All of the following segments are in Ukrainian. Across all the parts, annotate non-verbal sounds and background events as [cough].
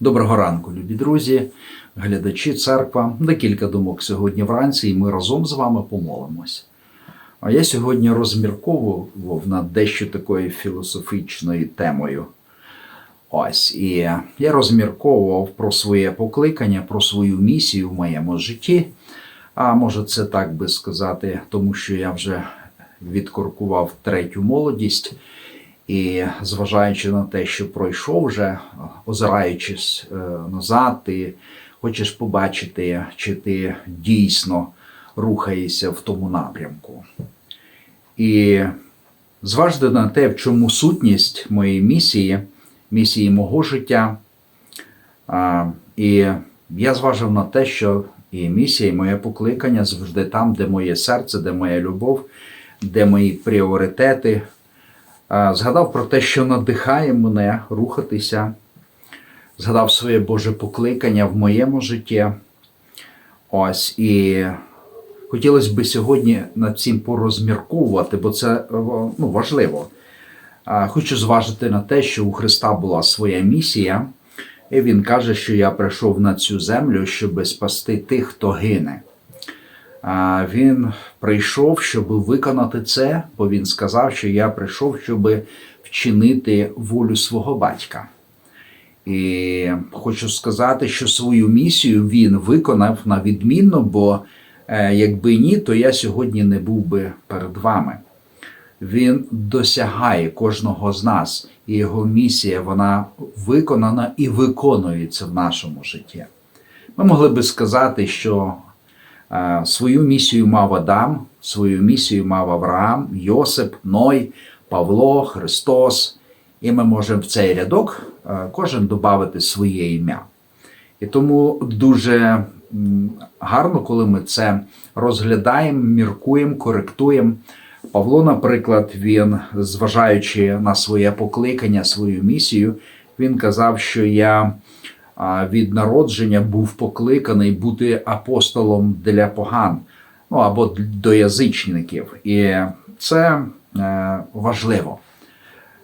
Доброго ранку, любі друзі, глядачі церква. Декілька думок сьогодні вранці, і ми разом з вами помолимось. А я сьогодні розмірковував над дещо такою філософічною темою. Ось, і я розмірковував про своє покликання, про свою місію в моєму житті. А може, це так би сказати, тому що я вже відкоркував третю молодість. І зважаючи на те, що пройшов вже, озираючись е, назад, ти хочеш побачити, чи ти дійсно рухаєшся в тому напрямку. І зважте на те, в чому сутність моєї місії, місії мого життя. І я зважив на те, що і місія, і моє покликання завжди там, де моє серце, де моя любов, де мої пріоритети. Згадав про те, що надихає мене рухатися, згадав своє Боже покликання в моєму житті. Ось і хотілося б сьогодні над цим порозмірковувати, бо це ну, важливо. Хочу зважити на те, що у Христа була своя місія, і Він каже, що я прийшов на цю землю, щоб спасти тих, хто гине. Він прийшов, щоб виконати це, бо він сказав, що я прийшов, щоб вчинити волю свого батька. І хочу сказати, що свою місію він виконав на відмінно, бо е, якби ні, то я сьогодні не був би перед вами. Він досягає кожного з нас, і його місія вона виконана і виконується в нашому житті. Ми могли би сказати, що свою місію мав Адам, свою місію мав Авраам, Йосип, Ной, Павло, Христос. І ми можемо в цей рядок е, кожен додати своє ім'я. І тому дуже гарно, коли ми це розглядаємо, міркуємо, коректуємо. Павло, наприклад, він, зважаючи на своє покликання, свою місію, він казав, що я від народження був покликаний бути апостолом для поган, ну або до язичників. І це е, важливо.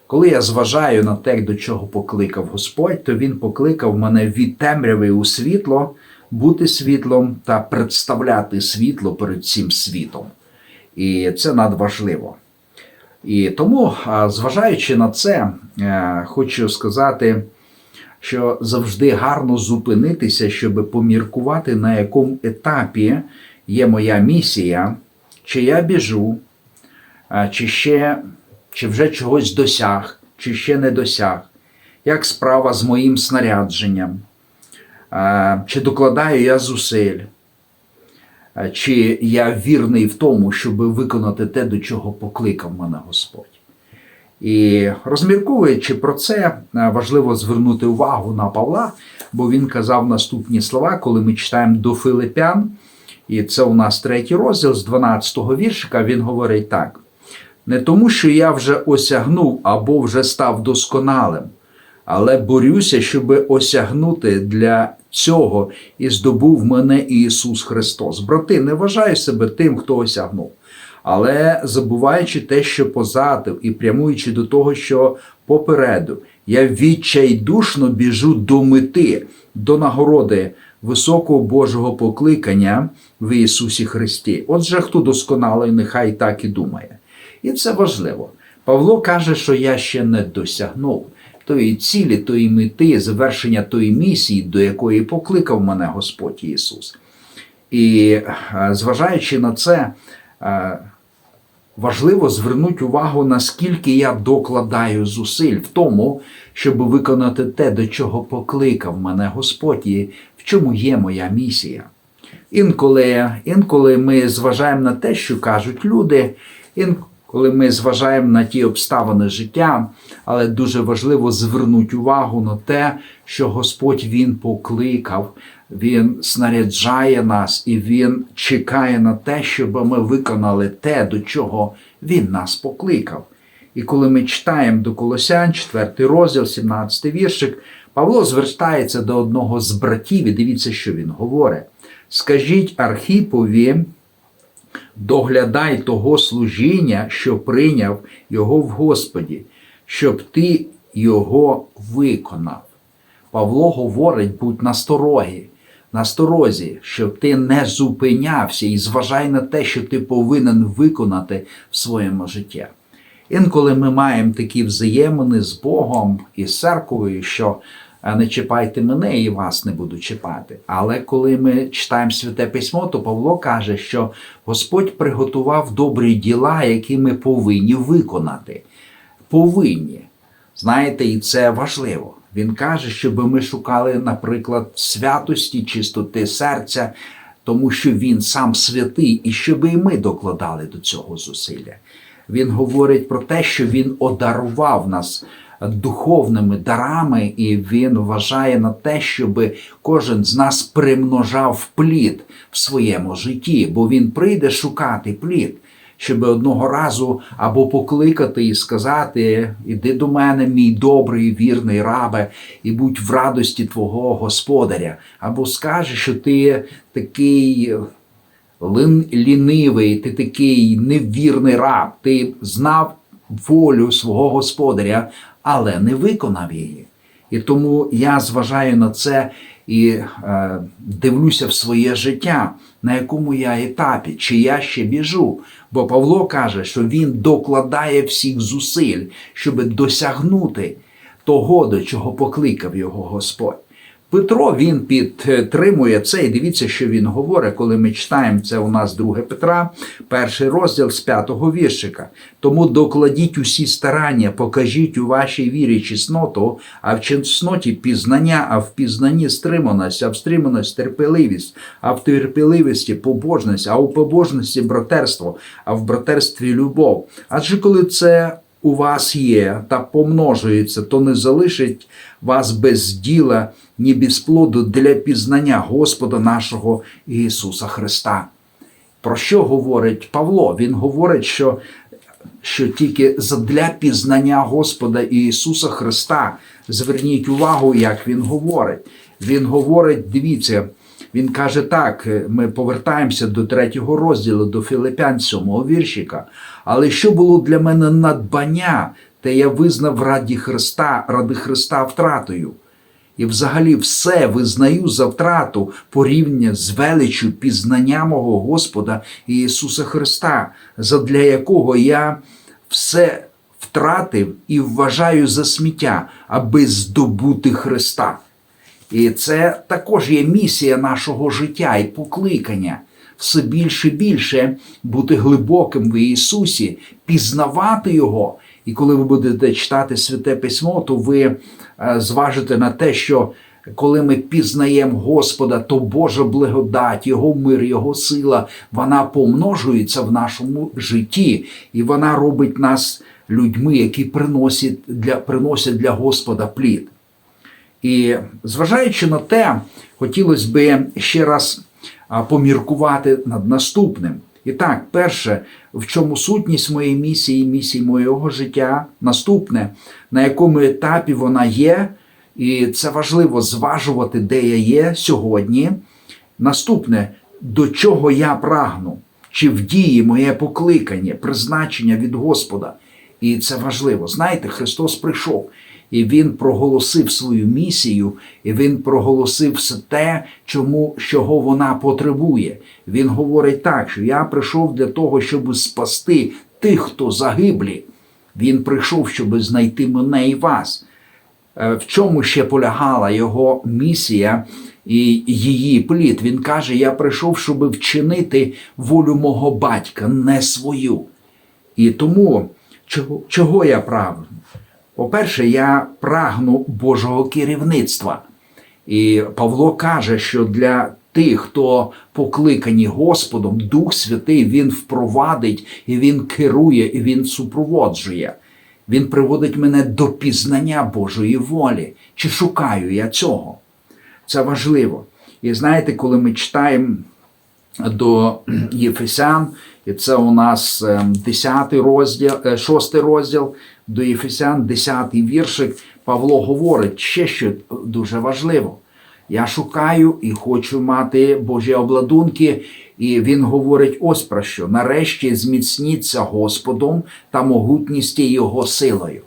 Коли я зважаю на те, до чого покликав Господь, то Він покликав мене від темряви у світло, бути світлом та представляти світло перед цим світом. І це надважливо. І тому, зважаючи на це, е, хочу сказати, що завжди гарно зупинитися, щоб поміркувати, на якому етапі є моя місія, чи я біжу, чи ще чи вже чогось досяг, чи ще не досяг, як справа з моїм снарядженням, чи докладаю я зусиль, чи я вірний в тому, щоб виконати те, до чого покликав мене Господь. І розмірковуючи про це, важливо звернути увагу на Павла, бо він казав наступні слова, коли ми читаємо до Филипян, і це у нас третій розділ з 12-го віршика, він говорить так. Не тому, що я вже осягнув або вже став досконалим, але борюся, щоб осягнути для цього і здобув мене Ісус Христос. Брати, не вважаю себе тим, хто осягнув, але забуваючи те, що позаду, і прямуючи до того, що попереду, я відчайдушно біжу до мети, до нагороди високого Божого покликання в Ісусі Христі. Отже, хто досконалий, нехай так і думає. І це важливо. Павло каже, що я ще не досягнув тої цілі, тої мети, завершення тої місії, до якої покликав мене Господь Ісус. І зважаючи на це, важливо звернути увагу, наскільки я докладаю зусиль в тому, щоб виконати те, до чого покликав мене Господь, і в чому є моя місія. Інколи, інколи ми зважаємо на те, що кажуть люди. інколи ми зважаємо на ті обставини життя, але дуже важливо звернути увагу на те, що Господь Він покликав, Він снаряджає нас і Він чекає на те, щоб ми виконали те, до чого Він нас покликав. І коли ми читаємо до Колосян, 4 розділ, 17 віршик, Павло звертається до одного з братів, і дивіться, що він говорить. Скажіть Архіпові, доглядай того служіння, що прийняв його в Господі, щоб ти його виконав. Павло говорить, будь насторогі, насторозі, щоб ти не зупинявся і зважай на те, що ти повинен виконати в своєму житті. Інколи ми маємо такі взаємини з Богом і з церквою, що не чіпайте мене і вас не буду чіпати. Але коли ми читаємо святе письмо, то Павло каже, що Господь приготував добрі діла, які ми повинні виконати. Повинні. Знаєте, і це важливо. Він каже, щоб ми шукали, наприклад, святості, чистоти серця, тому що він сам святий, і щоб і ми докладали до цього зусилля. Він говорить про те, що він одарував нас духовними дарами, і він вважає на те, щоб кожен з нас примножав плід в своєму житті, бо він прийде шукати плід. Щоб одного разу або покликати і сказати: Іди до мене, мій добрий, вірний рабе, і будь в радості твого господаря, або скаже, що ти такий лінивий, ти такий невірний раб, ти знав волю свого господаря, але не виконав її. І тому я зважаю на це і е, дивлюся в своє життя, на якому я етапі, чи я ще біжу. Бо Павло каже, що він докладає всіх зусиль, щоб досягнути того, до чого покликав його Господь. Петро він підтримує це, і дивіться, що він говорить, коли ми читаємо це у нас 2 Петра, перший розділ з п'ятого віршика. Тому докладіть усі старання, покажіть у вашій вірі чесноту, а в чесноті пізнання, а в пізнанні стриманість, а в стриманості терпеливість, а в терпеливості побожність, а у побожності братерство, а в братерстві любов. Адже коли це у вас є та помножується, то не залишить вас без діла, ні без плоду для пізнання Господа нашого Ісуса Христа. Про що говорить Павло? Він говорить, що, що тільки для пізнання Господа Ісуса Христа. Зверніть увагу, як він говорить. Він говорить, дивіться, він каже так: ми повертаємося до третього розділу, до Філипян, сьомого віршика. Але що було для мене надбання, те я визнав раді Христа, ради Христа втратою. І взагалі все визнаю за втрату порівня з величю пізнання мого Господа Ісуса Христа, задля якого я все втратив і вважаю за сміття, аби здобути Христа. І це також є місія нашого життя і покликання все більше і більше бути глибоким в Ісусі, пізнавати Його. І коли ви будете читати Святе Письмо, то ви е, зважите на те, що коли ми пізнаємо Господа, то Божа благодать, Його мир, Його сила, вона помножується в нашому житті, і вона робить нас людьми, які приносять для, приносять для Господа плід. І зважаючи на те, хотілося б ще раз поміркувати над наступним. І так, перше, в чому сутність моєї місії, місії моєго життя, наступне, на якому етапі вона є, і це важливо зважувати, де я є сьогодні. Наступне, до чого я прагну, чи в дії моє покликання, призначення від Господа. І це важливо. Знаєте, Христос прийшов і Він проголосив свою місію, і Він проголосив все те, чому чого вона потребує. Він говорить так, що я прийшов для того, щоб спасти тих, хто загиблі. Він прийшов, щоб знайти мене і вас. Е, В чому ще полягала його місія і її плід? Він каже: Я прийшов, щоб вчинити волю мого батька, не свою. І тому чого, чого я прагну? По-перше, я прагну Божого керівництва. І Павло каже, що для тих, хто покликані Господом, Дух Святий Він впровадить, і Він керує, і Він супроводжує. Він приводить мене до пізнання Божої волі. Чи шукаю я цього? Це важливо. І знаєте, коли ми читаємо до Єфесян, і це у нас 10 розділ, 6 розділ до Єфесян, 10 віршик, Павло говорить ще що дуже важливо. Я шукаю і хочу мати Божі обладунки, і він говорить ось про що. Нарешті зміцніться Господом та могутністю Його силою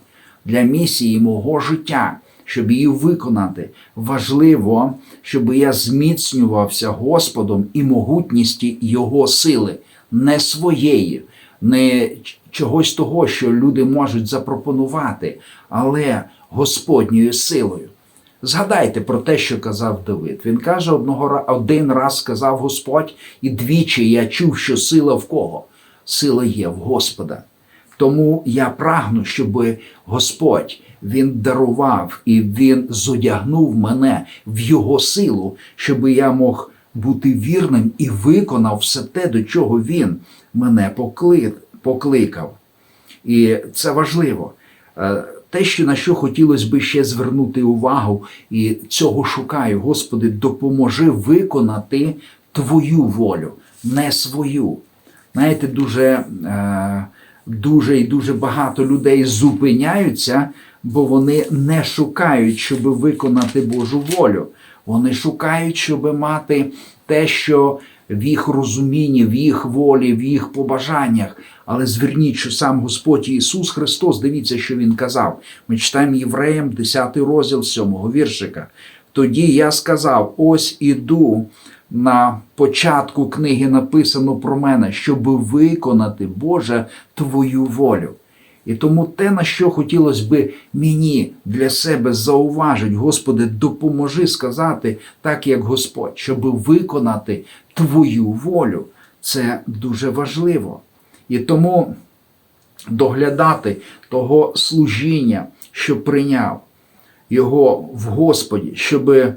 для місії мого життя. щоб її виконати, важливо, щоб я зміцнювався Господом і могутністю Його сили, не своєї, не чогось того, що люди можуть запропонувати, але Господньою силою. Згадайте про те, що казав Давид. Він каже, одного один раз сказав Господь, і двічі я чув, що сила в кого? Сила є в Господа. Тому я прагну, щоб Господь він дарував і він зодягнув мене в його силу, щоб я мог бути вірним і виконав все те, до чого він мене покли- покликав. І це важливо. Е, Те, що на що хотілося би ще звернути увагу, і цього шукаю, Господи, допоможи виконати Твою волю, не свою. Знаєте, дуже, е, дуже і дуже багато людей зупиняються, бо вони не шукають, щоб виконати Божу волю. Вони шукають, щоб мати те, що в їх розумінні, в їх волі, в їх побажаннях. Але зверніть, що сам Господь Ісус Христос, дивіться, що Він казав. Ми читаємо Євреям 10 розділ 7 віршика. Тоді я сказав: ось іду. На початку книги написано про мене, щоб виконати, Боже, Твою волю. І тому те, на що хотілося би мені для себе зауважити, Господи, допоможи сказати так, як Господь, щоб виконати Твою волю. Це дуже важливо. І тому доглядати того служіння, що прийняв його в Господі, щоб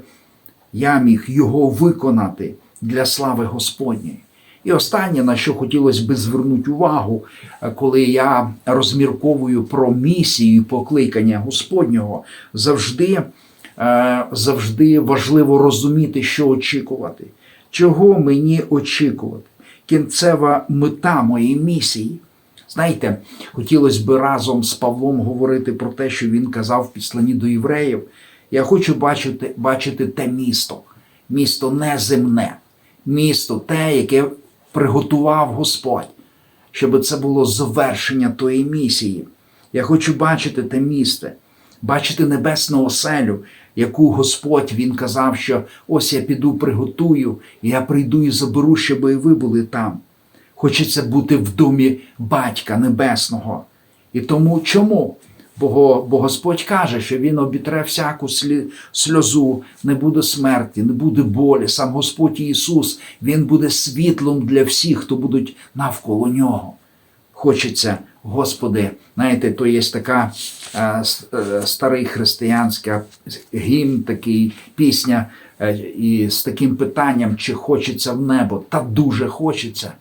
я міг його виконати для слави Господньої. І останнє, на що хотілося би звернути увагу, коли я розмірковую про місію і покликання Господнього, завжди, е, завжди важливо розуміти, що очікувати, чого мені очікувати. Кінцева мета моєї місії. Знаєте, хотілося б разом з Павлом говорити про те, що він казав в післанні до євреїв. Я хочу бачити, бачити те місто, місто неземне, місто те, яке приготував Господь, щоб це було завершення тої місії. Я хочу бачити те місце, бачити небесну оселю, яку Господь Він казав, що ось я піду, приготую, я прийду і заберу, щоб і ви були там. Хочеться бути в домі Батька Небесного. І тому чому? Бо, бо Господь каже, що Він обітре всяку сльозу, не буде смерті, не буде болі. Сам Господь Ісус, Він буде світлом для всіх, хто будуть навколо нього. Хочеться, Господи, знаєте, то є така е, с- е, старий християнська гімн, такий пісня, е, і з таким питанням, чи хочеться в небо, та дуже хочеться.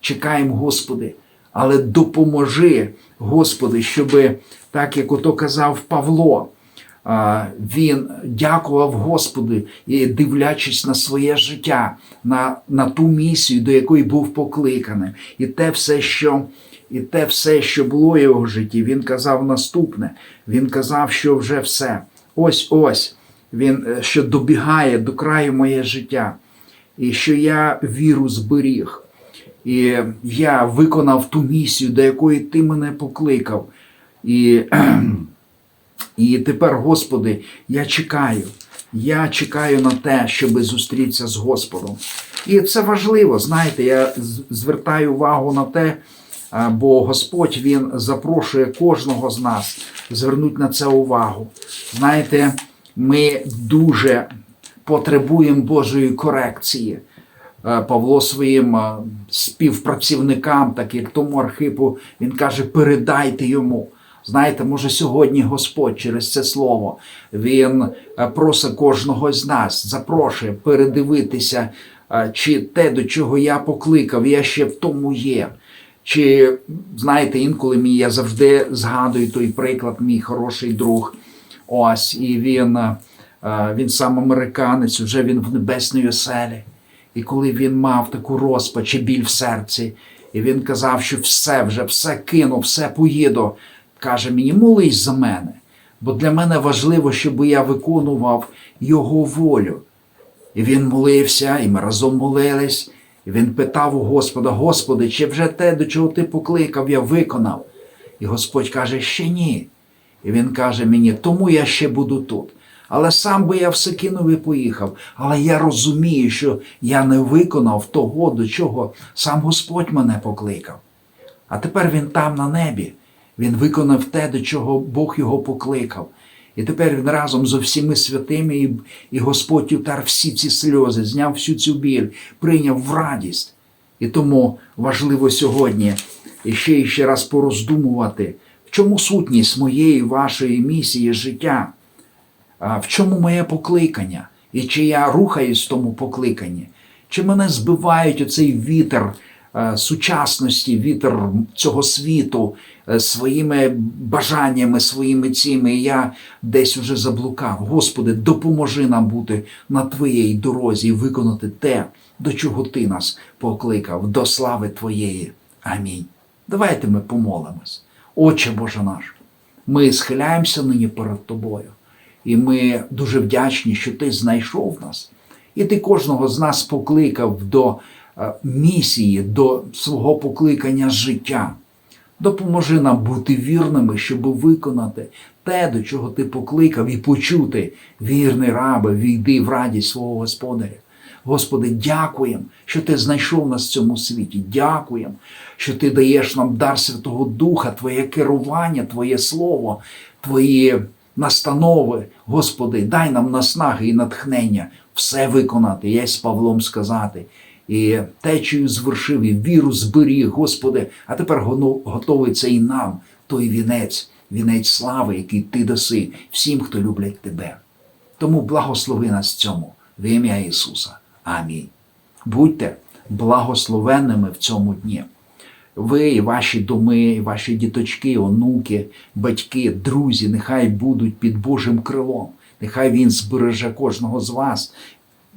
Чекаємо, Господи, але допоможи, Господи, щоб, так як ото казав Павло, а, він дякував Господу і дивлячись на своє життя, на, на ту місію, до якої був покликаний, і те все, що. І те все, що було його житті, він казав наступне. Він казав, що вже все. Ось ось він е, що добігає до краю моє життя, і що я віру зберіг. І я виконав ту місію, до якої ти мене покликав. І, [clears throat] і тепер, Господи, я чекаю. Я чекаю на те, щоб зустрітися з Господом. І це важливо, знаєте, я звертаю увагу на те, бо Господь Він запрошує кожного з нас звернути на це увагу. Знаєте, ми дуже потребуємо Божої корекції. Е, Павло своїм е, співпрацівникам, так як тому Архипу, він каже: передайте йому. Знаєте, може сьогодні Господь через це слово Він е, просить кожного з нас, запрошує передивитися, чи те, до чого я покликав, я ще в тому є. Чи знаєте, інколи мій я завжди згадую той приклад, мій хороший друг. Ось, і він, е, він сам американець, вже він в небесній оселі. І коли він мав таку розпач і біль в серці, і він казав, що все вже, все кину, все поїду, каже мені, молись за мене. Бо для мене важливо, щоб я виконував його волю. І він молився, і ми разом молились. Він питав у Господа: Господи, чи вже те, до чого ти покликав, я виконав? І Господь каже, ще ні. І він каже мені, тому я ще буду тут. Але сам би я все кинув і поїхав. Але я розумію, що я не виконав того, до чого сам Господь мене покликав. А тепер він там на небі. Він виконав те, до чого Бог його покликав. І тепер він разом з всіми святими, і, і Господь утар всі ці сльози, зняв всю цю біль, прийняв в радість. І тому важливо сьогодні іще і ще раз пороздумувати, в чому сутність моєї вашої місії життя, в чому моє покликання, і чи я рухаюсь в тому покликанні, чи мене збивають оцей вітер сучасності, вітер цього світу е, своїми бажаннями, своїми цими. І я десь уже заблукав. Господи, допоможи нам бути на Твоїй дорозі і виконати те, до чого Ти нас покликав, до слави Твоєї. Амінь. Давайте ми помолимось. Отче Боже наш, ми схиляємося нині перед Тобою. І ми дуже вдячні, що ти знайшов нас, і ти кожного з нас покликав до е, місії, до свого покликання життя. Допоможи нам бути вірними, щоб виконати те, до чого ти покликав, і почути вірний рабе, війди в радість свого Господаря. Господи, дякуємо, що ти знайшов нас в цьому світі. Дякуємо, що ти даєш нам дар Святого Духа, Твоє керування, Твоє Слово, Твої настанови. Господи, дай нам наснаги і натхнення все виконати, я з Павлом сказати. І течію звершив, і віру зберіг, Господи, а тепер готовий це і нам, той вінець, вінець слави, який Ти даси всім, хто люблять Тебе. Тому благослови нас цьому в ім'я Ісуса. Амінь. Будьте благословенними в цьому дні. Ви і ваші доми, і ваші діточки, онуки, батьки, друзі, нехай будуть під Божим крилом. Нехай Він збереже кожного з вас,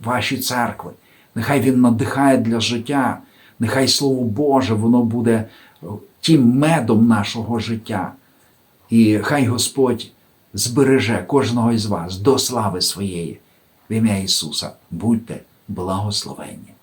ваші церкви. Нехай Він надихає для життя. Нехай Слово Боже, воно буде е, тим медом нашого життя. І хай Господь збереже кожного із вас до слави своєї. В ім'я Ісуса будьте благословенні.